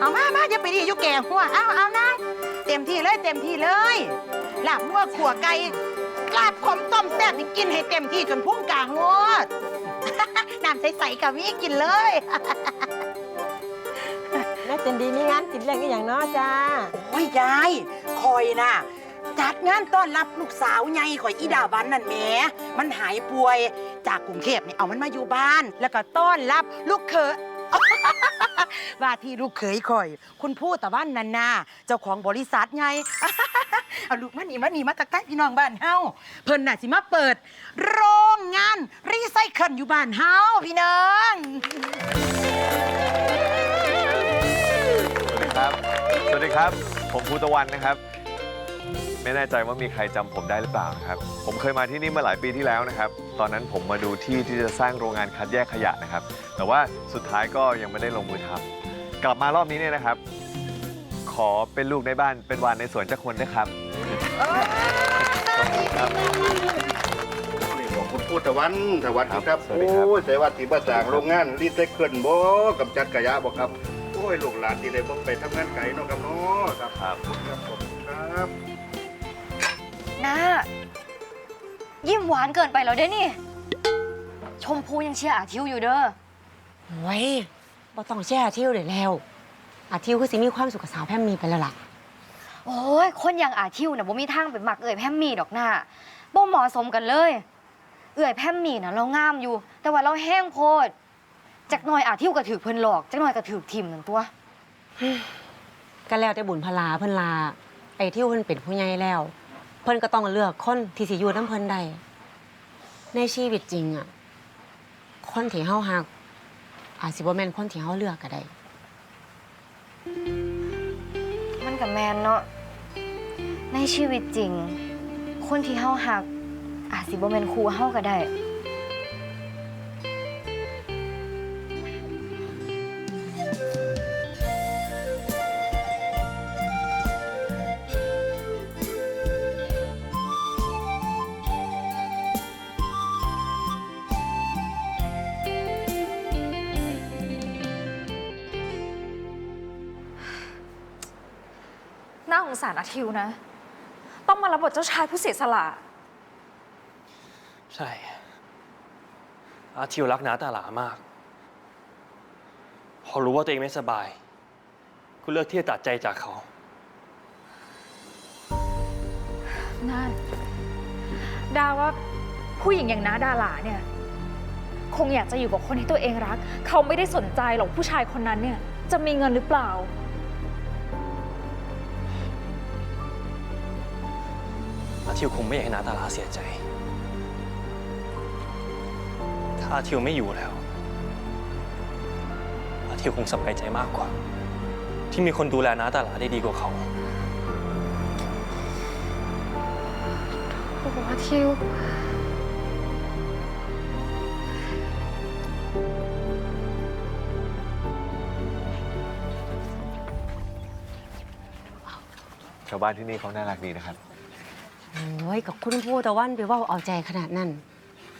ที่อยู่แก่หัวเอาเอานะ เต็มที่เลยเต็มที่เลยลาบหัวขัวไก่ลาบขมต้มแซ่บนี่กินให้เต็มที่จนพุ่งกลางงวดน้ำใสๆกับมีกินเลยแม่เจนดีมีงานติดเรื่องอีกอย่างเนาะจ้าโอ้ยยายคอยน่ะจัดงานต้อนรับลูกสาวไงข่อยอีดาวันนั่นแหมมันหายป่วยจากกรุงเทพนี่เอามันมาอยู่บ้าน แล้วก็ต้อนรับลูกเขย ว่าที่ลูกเขยข่อย คุณพูดแต่ว่านันนาเจ้าของบริษัทไง เอาลูกมานี่มานี่มาตักใต้พี่น้องบ้านเฮาเพิ่นน่ะสิมาเปิด โรงงานรีไซเคิลอยู่บ้านเฮาพี่น้องสวัสดีครับ สวัสดีครับ ผมภูตะวันนะครับ ไม่แน่ใจว่ามีใครจำผมได้หรือเปล่านะครับ ผมเคยมาที่นี่เมื่อหลายปีที่แล้วนะครับ ตอนนั้นผมมาดูที่ที่จะสร้างโรงงานคัดแยกขยะนะครับ แต่ว่าสุดท้ายก็ยังไม่ได้ลงมือทำกลับมารอบนี้เนี่ยนะครับ ขอเป็นลูกในบ้านเป็นวานในสวนเจ้าคนนะครับขอบคุณครับ นี่บอกคุณพูดตะวันตะวันครับครับสวัสดีครับ โอ้ยแต่ว่าที่มาจากโรงงานรีไซเคิลบ่กำจัดขยะบ่ครับโอ้ยลูกหลานที่ได้บ่ไปทำงานไกลเนาะครับเนาะครับครับ ครับผมครับ น้ายิ้มหวานเกินไปแล้วเด้นี่ ชมพูยังเชียร์อาทิวอยู่เด้อโอ้ยบ่ต้องแช่อาทิวเดี๋ยวแล้วอาทิวคือสิมีความสุขกับสาวแพมมีไปแล้วล่ะ โอ้ยคนอย่างอาทิวน่ะบ่มีทางเป็นหมักเอ่ยแพมมี่ดอกหน้าบ่เหมาะสมกันเลย เอ่ยแพมมี่น่ะเรางามอยู่ แต่ว่าเราแห้งโพดจักหน่อยอาทิวก็ถือเพิ่นหลอกจักหน่อยก็ถือทิมนั่นตัวก็แล้วแต่บุญพลาเพิ่นลาไอ้ทิวเพิ่นเป็นผู้ใหญ่แล้ว เพิ่นก็ต้องเลือกคนที่สิอยู่นำเพิ่นได้ในชีวิตจริงอะคนที่เฮาฮัก อาจสิบ่แม่นคนที่เฮาเลือกก็ได้ มันกับแมนเนาะ ในชีวิตจริง คนที่เฮาหัก อาจสิบ่แม่นครูเฮาก็ได้ น่าสงสารอาทิวนะ ต้องมารับบทเจ้าชายผู้เสียสละ ใช่ อาทิวรักนาตาหลามาก พอรู้ว่าตัวเองไม่สบาย ก็เลือกที่จะตัดใจจากเขาน่าดาว่าผู้หญิงอย่างน้าดาหลาเนี่ย คงอยากจะอยู่กับคนที่ตัวเองรัก เขาไม่ได้สนใจหรอกผู้ชายคนนั้นเนี่ย จะมีเงินหรือเปล่า ทิวคงไม่อยากให้นาตาลาเสียใจ ถ้าอาทิวไม่อยู่แล้วอาทิวคงสบายใจมากกว่า ที่มีคนดูแลนาตาลาได้ดีกว่าเขาโอ้อาทิวชาวบ้านที่นี่เขาน่ารักดีนะครับ โอ้ยกับคุณพูดแต่วันไปเว่าเอาใจขนาดนั้น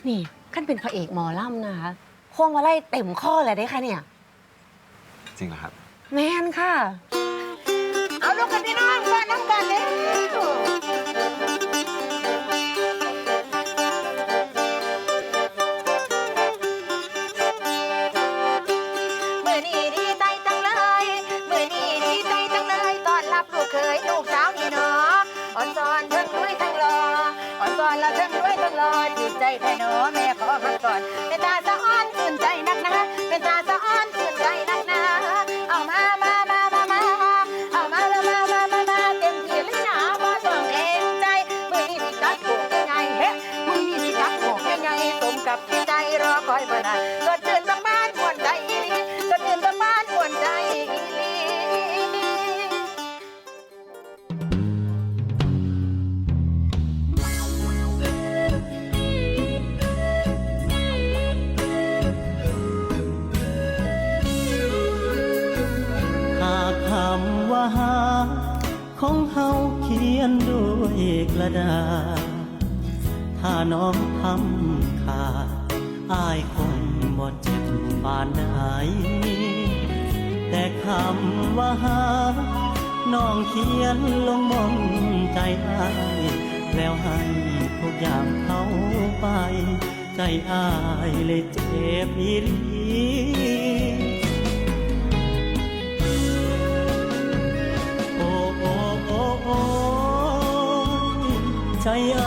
นี่ขั้นเป็นพระเอกหมอล่ำนะคะพวงมาไล่เต็มข้อเลยได้ค่ะเนี่ย จริงเหรอครับ แมนค่ะ เอาลูกกันพี่น้อง กระดาษถ้าน้องทำขาดอายคงบ่เจ็บปานใดแต่คำว่าหา น้องเขียนลงบนใจอายแล้วให้ทุกอย่างเขาไป ใจอายเลยเจ็บอีห อ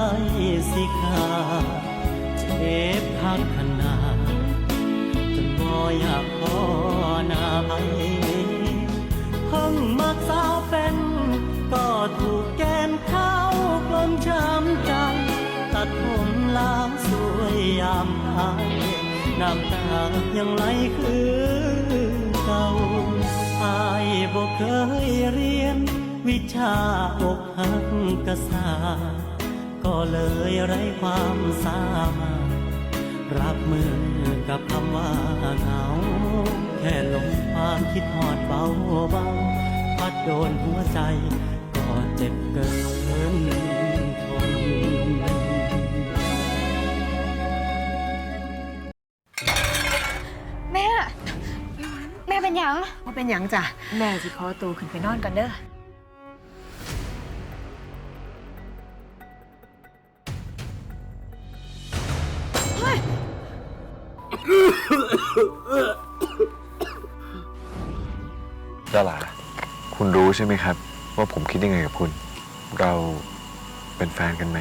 ายสิขาเจ็บคักขนาจนบ่อยากพอนาไปเพิ่งมาสาวเป็นก็ถูกแกนเข้ากลมช้ำใจตัดผมล้างสวยยามหายน้ำตายังไหลคือเก่าอายบ่เคยเรียน วิชาอกหักกษาก็เลยไร้ความสามารถ รับมือกับคำว่าเหงา แค่ลมความคิดหอดเบาเบาพัดโดนหัวใจ ก็เจ็บเกินทนแม่ แม่เป็นหยัง ว่าเป็นหยังจ้ะ แม่สิขอตัวขึ้นไปนอนกันเด้อ ดาราคุณรู้ใช่ไหมครับ ว่าผมคิดยังไงกับคุณ เราเป็นแฟนกันไหม